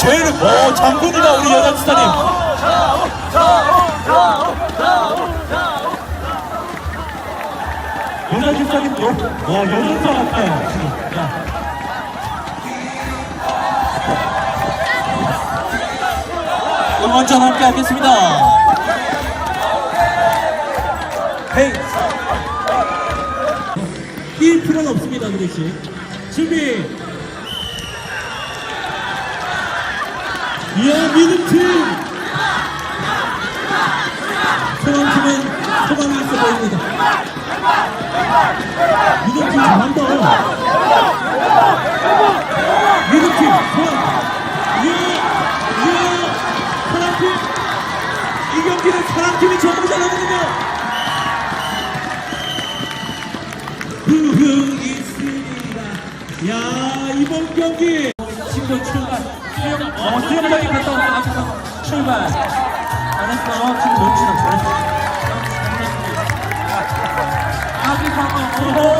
제일 어 장군이다 우리 여자 스타님. 여자 여, 와 여자 같아 지금. 야. 응원전 함께 하겠습니다. 헤이. 뛸 필요는 없습니다, 그대 씨. 준비. 이야, 미드팀. 소방팀은 소방이 있어 보입니다. 미드팀 잘한다. 미드팀, 소방. 이야, 이야, 사랑팀. 이 경기는 사랑팀이 전부 잘하거든요. 후흥 있습니다. 야 이번 경기 친구 출발. 수영 어 수영장에 갔다 왔어 아까 출발. 잘했어 지금 멋지다 잘했어. 아기 방어